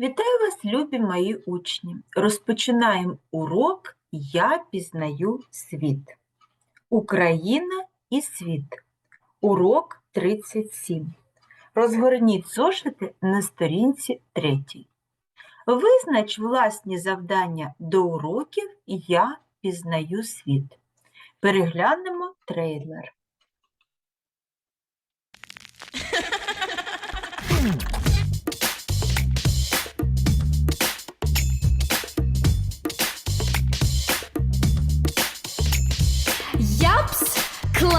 Вітаю вас, любі мої учні! Розпочинаємо урок Я пізнаю світ. Україна і світ. Урок 37. Розгорніть зошити на сторінці 3. Визнач власні завдання до уроків Я пізнаю світ. Переглянемо трейлер.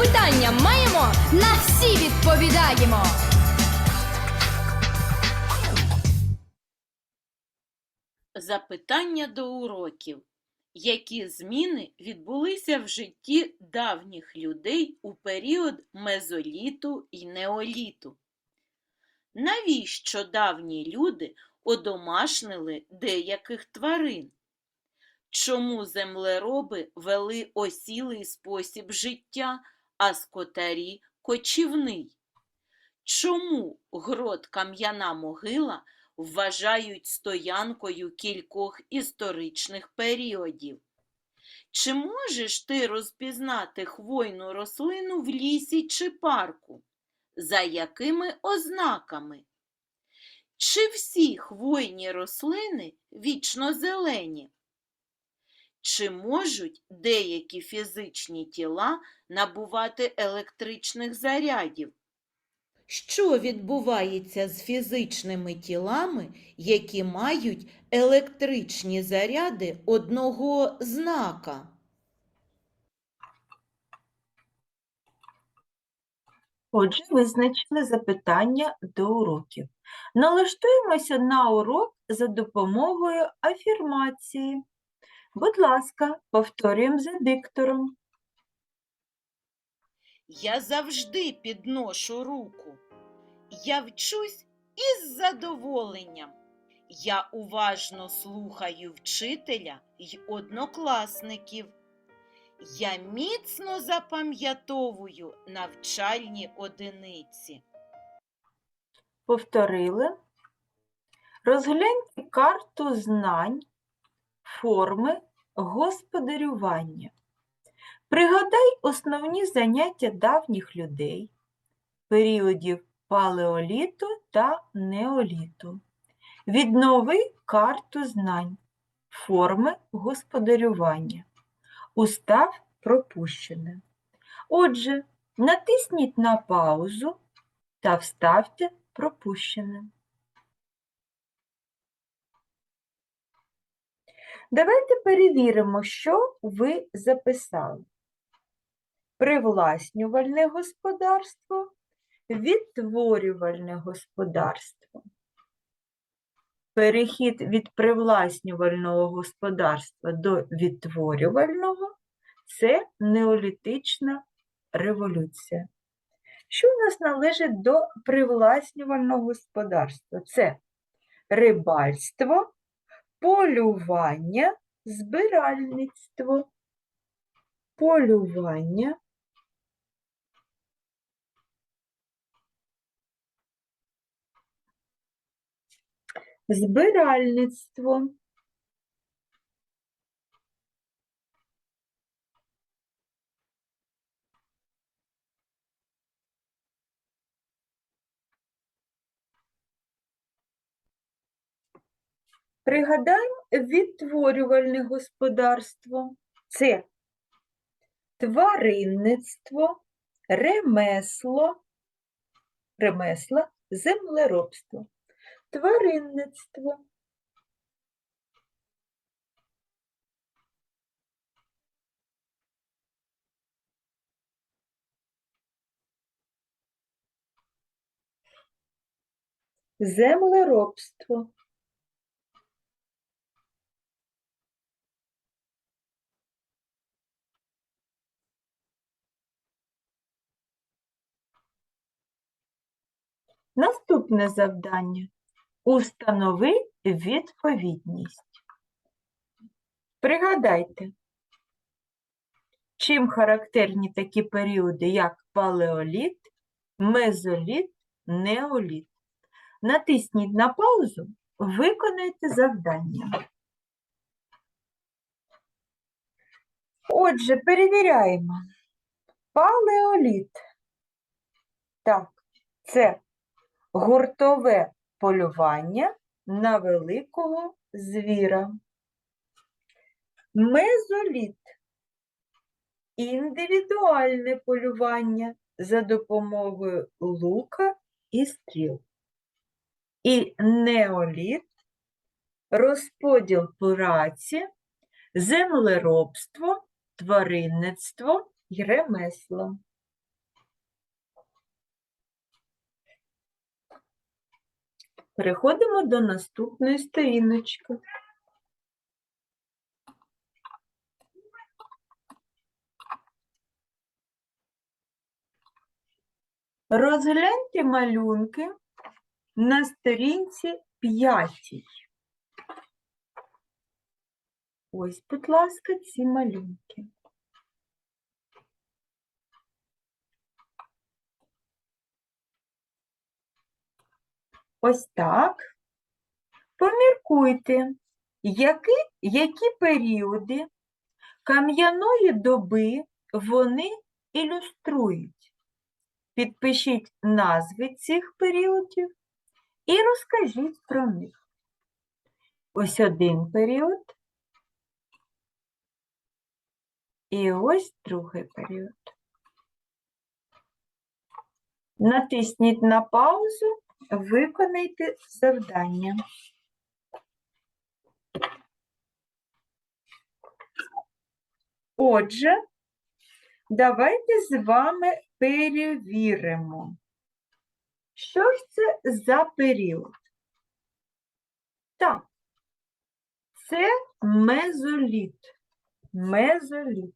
Запитання маємо, на всі відповідаємо. Запитання до уроків. Які зміни відбулися в житті давніх людей у період мезоліту і неоліту? Навіщо давні люди одомашнили деяких тварин? Чому землероби вели осілий спосіб життя, а скотарі кочівний? Чому грот Кам'яна могила вважають стоянкою кількох історичних періодів? Чи можеш ти розпізнати хвойну рослину в лісі чи парку? За якими ознаками? Чи всі хвойні рослини вічно зелені? Чи можуть деякі фізичні тіла набувати електричних зарядів? Що відбувається з фізичними тілами, які мають електричні заряди одного знака? Отже, визначили запитання до уроків. Налаштуємося на урок за допомогою афірмації. Будь ласка, повторюємо за диктором. Я завжди підношу руку. Я вчусь із задоволенням. Я уважно слухаю вчителя й однокласників. Я міцно запам'ятовую навчальні одиниці. Повторили. Розгляньте карту знань, форми господарювання. Пригадай основні заняття давніх людей, періодів палеоліту та неоліту. Віднови карту знань, форми господарювання. Устав пропущене. Отже, натисніть на паузу та вставте пропущене. Давайте перевіримо, що ви записали. Привласнювальне господарство, відтворювальне господарство. Перехід від привласнювального господарства до відтворювального це неолітична революція. Що у нас належить до привласнювального господарства? Це рибальство, полювання, збиральництво, полювання, збиральництво, Пригадаємо відтворювальне господарство. Це тваринництво, ремесло, ремесла, землеробство. Тваринництво, землеробство. Наступне завдання. Установи відповідність. Пригадайте, чим характерні такі періоди, як палеоліт, мезоліт, неоліт. Натисніть на паузу, виконайте завдання. Отже, перевіряємо. Палеоліт. Так, це гуртове полювання на великого звіра. Мезоліт індивідуальне полювання за допомогою лука і стріл. І неоліт розподіл праці, землеробство, тваринництво і ремесло. Переходимо до наступної сторіночки. Розгляньте малюнки на сторінці п'ятій. Ось, будь ласка, ці малюнки. Ось так. Поміркуйте, які, які періоди кам'яної доби вони ілюструють. Підпишіть назви цих періодів і розкажіть про них. Ось один період. І ось другий період. Натисніть на паузу, виконайте завдання. Отже, давайте з вами перевіримо, що ж це за період? Так, це мезоліт. Мезоліт.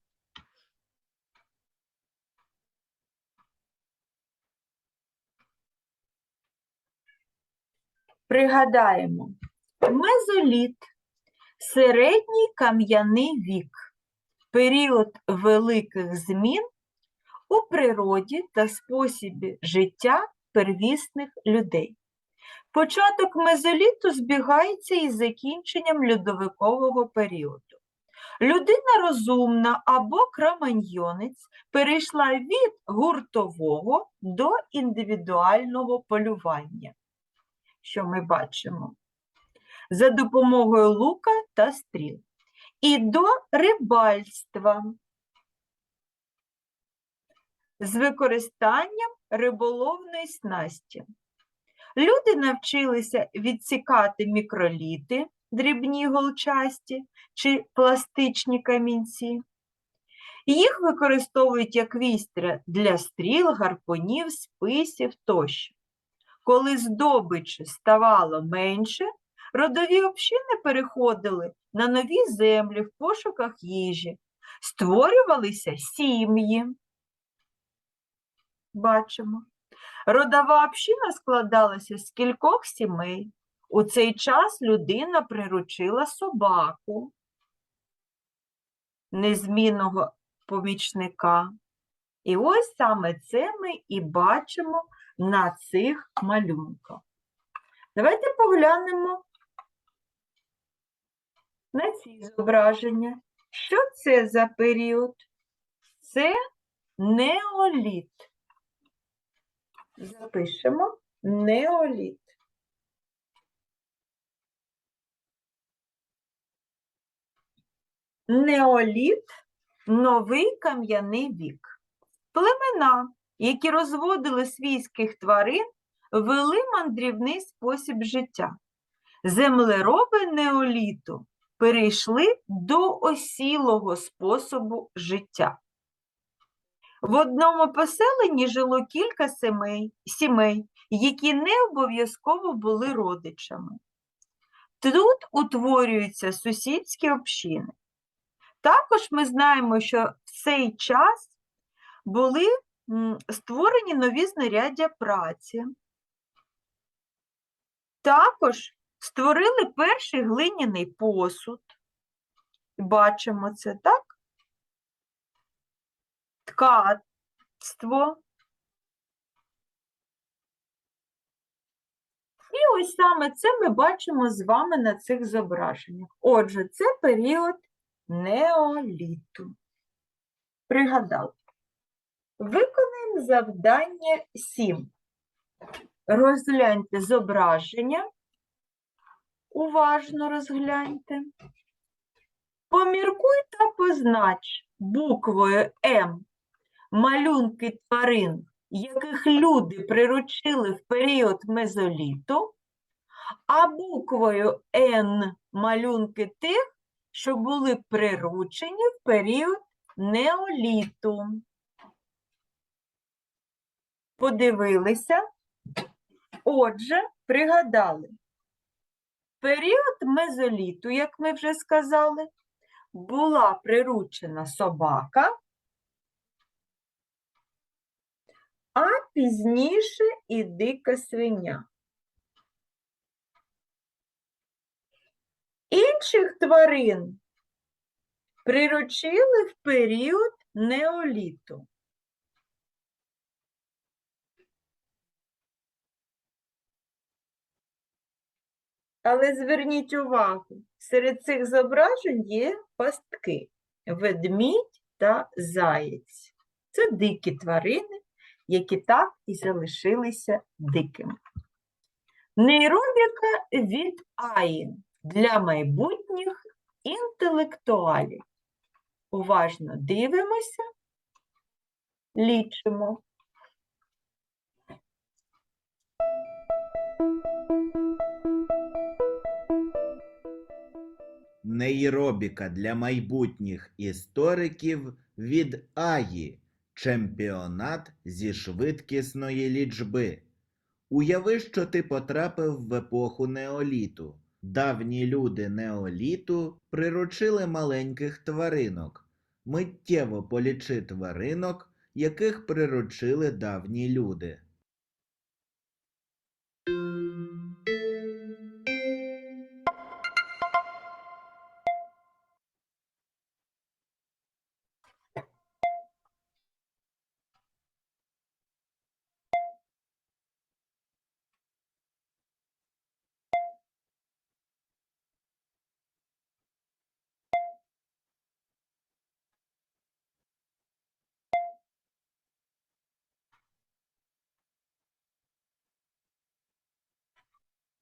Пригадаємо, мезоліт середній кам'яний вік, період великих змін у природі та способі життя первісних людей. Початок мезоліту збігається із закінченням льодовикового періоду. Людина розумна або кроманьйонець перейшла від гуртового до індивідуального полювання, що ми бачимо, за допомогою лука та стріл, і до рибальства з використанням риболовної снасті. Люди навчилися відсікати мікроліти, дрібні голчасті чи пластичні камінці. Їх використовують як вістря для стріл, гарпунів, списів тощо. Коли здобичі ставало менше, родові общини переходили на нові землі в пошуках їжі, створювалися сім'ї. Бачимо. Родова община складалася з кількох сімей. У цей час людина приручила собаку, незмінного помічника. І ось саме це ми і бачимо на цих малюнках. Давайте поглянемо на ці зображення. Що це за період? Це неоліт. Запишемо неоліт. Неоліт новий кам'яний вік. Племена, які розводили свійських тварин, вели мандрівний спосіб життя. Землероби неоліту перейшли до осілого способу життя. В одному поселенні жило кілька сімей, сімей, які не обов'язково були родичами. Тут утворюються сусідські общини. Також ми знаємо, що в цей час були створені нові знаряддя праці. Також створили перший глиняний посуд. Бачимо це, так? Ткацтво. І ось саме це ми бачимо з вами на цих зображеннях. Отже, це період неоліту. Пригадали. Виконаємо завдання 7. Розгляньте зображення. Уважно розгляньте. Поміркуй та познач буквою М малюнки тварин, яких люди приручили в період мезоліту, а буквою Н малюнки тих, що були приручені в період неоліту. Подивилися. Отже, пригадали. Період мезоліту, як ми вже сказали, була приручена собака, а пізніше і дика свиня. Інших тварин приручили в період неоліту. Але зверніть увагу, серед цих зображень є пастки ведмідь та заєць. Це дикі тварини, які так і залишилися дикими. Нейробіка від АІН для майбутніх інтелектуалів. Уважно дивимося, лічимо. Нейробіка для майбутніх істориків від Аї. Чемпіонат зі швидкісної лічби. Уяви, що ти потрапив в епоху неоліту. Давні люди неоліту приручили маленьких тваринок. Миттєво полічи тваринок, яких приручили давні люди.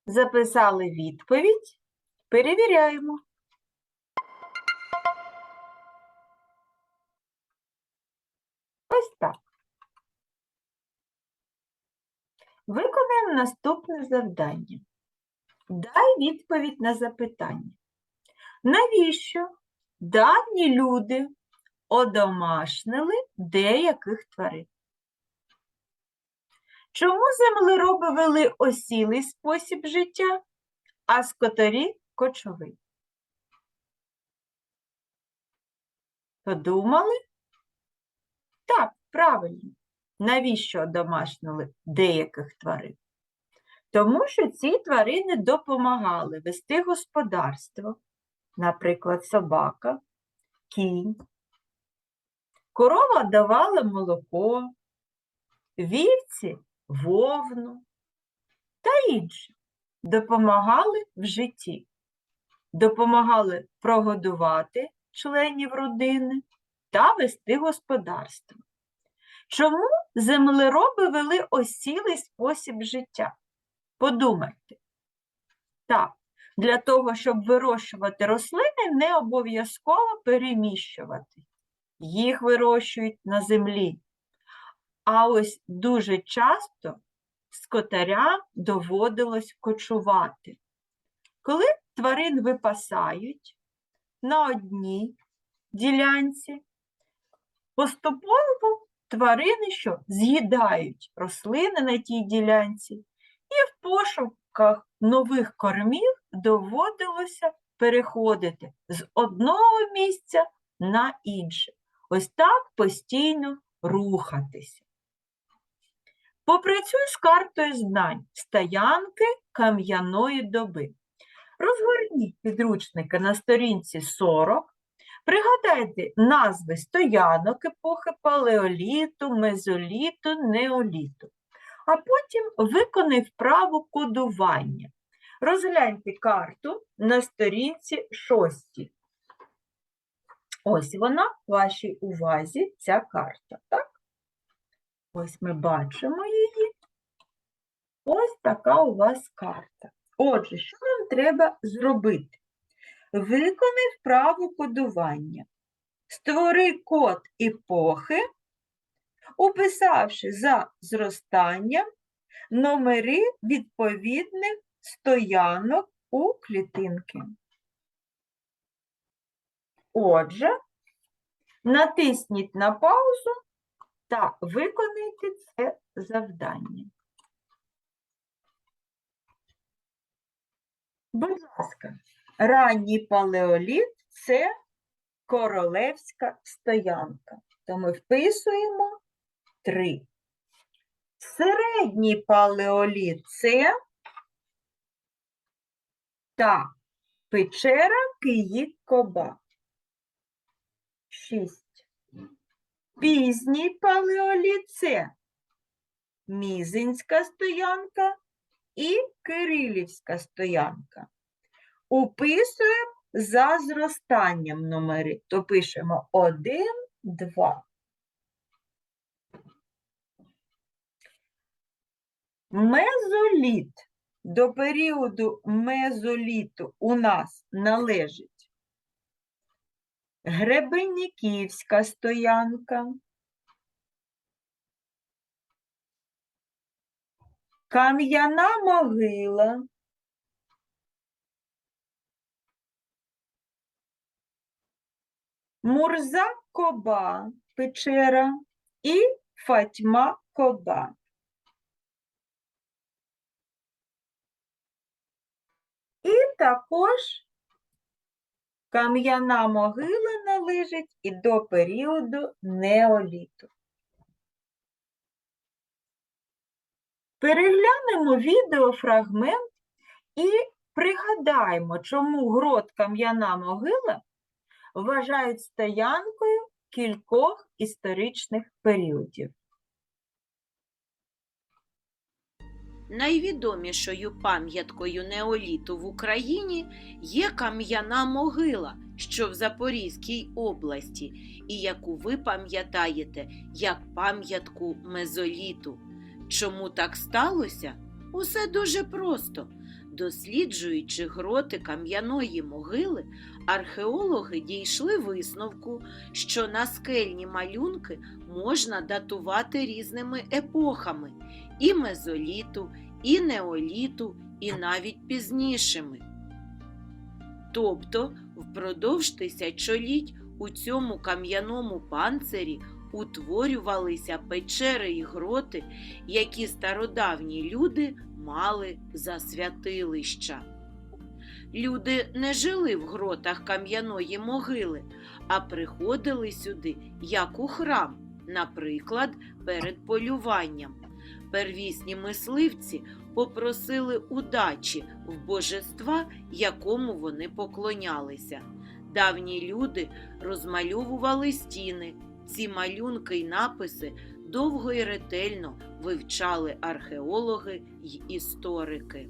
Записали відповідь. Перевіряємо. Ось так. Виконаємо наступне завдання. Дай відповідь на запитання. Навіщо давні люди одомашнили деяких тварин? Чому землероби вели осілий спосіб життя, а скотарі кочовий? Подумали? Так, правильно. Навіщо одомашнили деяких тварин? Тому що ці тварини допомагали вести господарство, наприклад, собака, кінь. Корова давала молоко, вівці вовну та інше. Допомагали в житті, допомагали прогодувати членів родини та вести господарство. Чому землероби вели осілий спосіб життя? Подумайте. Так, для того, щоб вирощувати рослини, не обов'язково переміщувати. Їх вирощують на землі. А ось дуже часто скотарям доводилось кочувати. Коли тварин випасають на одній ділянці, поступово тварини, що з'їдають рослини на тій ділянці, і в пошуках нових кормів доводилося переходити з одного місця на інше. Ось так постійно рухатися. Попрацюй з картою знань стоянки кам'яної доби. Розгорніть підручники на сторінці 40. Пригадайте назви стоянок епохи палеоліту, мезоліту, неоліту. А потім виконай вправу кодування. Розгляньте карту на сторінці 6. Ось вона в вашій увазі, ця карта. Так? Ось ми бачимо така у вас карта. Отже, що нам треба зробити? Виконай вправу кодування. Створи код епохи, уписавши за зростанням номери відповідних стоянок у клітинки. Отже, натисніть на паузу та виконайте це завдання. Будь ласка, ранній палеоліт це королевська стоянка. То ми вписуємо 3. Середній палеоліт це та печера Київ-Коба. 6. Пізній палеоліт це Мізинська стоянка і Кирилівська стоянка. Уписуємо за зростанням номери, то пишемо 1, 2. Мезоліт. До періоду мезоліту у нас належить Гребенниківська стоянка, Кам'яна могила, Мурза Коба печера і Фатьма Коба. І також кам'яна могила належить і до періоду неоліту. Переглянемо відеофрагмент і пригадаємо, чому грот Кам'яна могила вважають стоянкою кількох історичних періодів. Найвідомішою пам'яткою неоліту в Україні є кам'яна могила, що в Запорізькій області, і яку ви пам'ятаєте як пам'ятку мезоліту. Чому так сталося? Усе дуже просто. Досліджуючи гроти кам'яної могили, археологи дійшли висновку, що наскельні малюнки можна датувати різними епохами і мезоліту, і неоліту, і навіть пізнішими. Тобто, впродовж тисячоліть у цьому кам'яному панцирі утворювалися печери і гроти, які стародавні люди мали за святилища. Люди не жили в гротах кам'яної могили, а приходили сюди як у храм, наприклад, перед полюванням. Первісні мисливці попросили удачі в божества, якому вони поклонялися. Давні люди розмальовували стіни. Ці малюнки й написи довго і ретельно вивчали археологи й історики.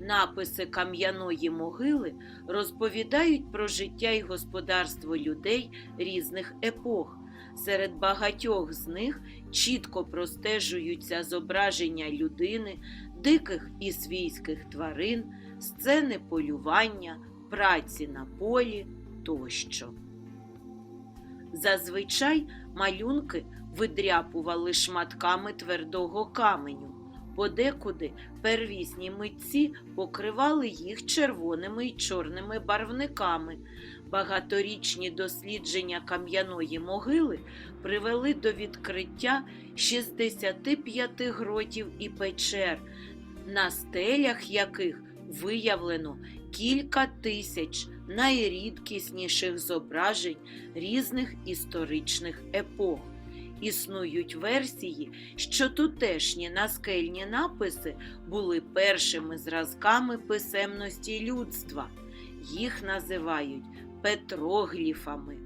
Написи кам'яної могили розповідають про життя і господарство людей різних епох. Серед багатьох з них чітко простежуються зображення людини, диких і свійських тварин, сцени полювання, праці на полі тощо. Зазвичай малюнки видряпували шматками твердого каменю. Подекуди первісні митці покривали їх червоними й чорними барвниками. Багаторічні дослідження кам'яної могили привели до відкриття 65 гротів і печер, на стелях яких виявлено кілька тисяч найрідкісніших зображень різних історичних епох. Існують версії, що тутешні наскельні написи були першими зразками писемності людства. Їх називають петрогліфами.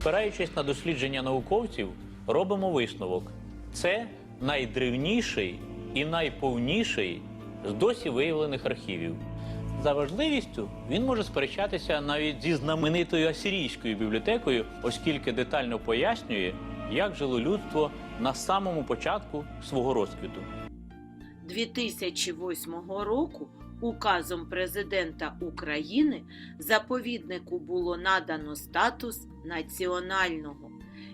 Спираючись на дослідження науковців, робимо висновок. Це найдревніший і найповніший з досі виявлених архівів. За важливістю він може сперечатися навіть зі знаменитою асирійською бібліотекою, оскільки детально пояснює, як жило людство на самому початку свого розквіту. 2008 року указом президента України заповіднику було надано статус національного.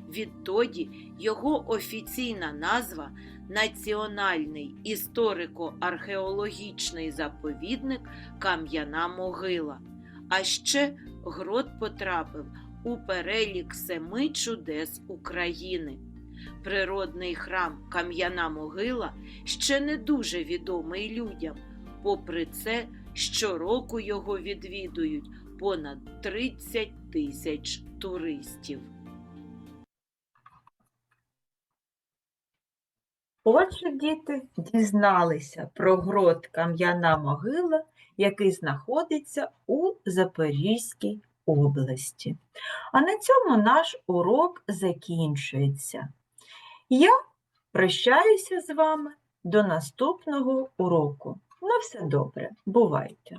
Відтоді його офіційна назва Національний історико-археологічний заповідник Кам'яна могила. А ще грот потрапив у перелік семи чудес України. Природний храм Кам'яна могила ще не дуже відомий людям. Попри це, щороку його відвідують понад 30 тисяч туристів. Отже, діти дізналися про грот Кам'яна могила, який знаходиться у Запорізькій області. А на цьому наш урок закінчується. Я прощаюся з вами до наступного уроку. На все добре, бувайте!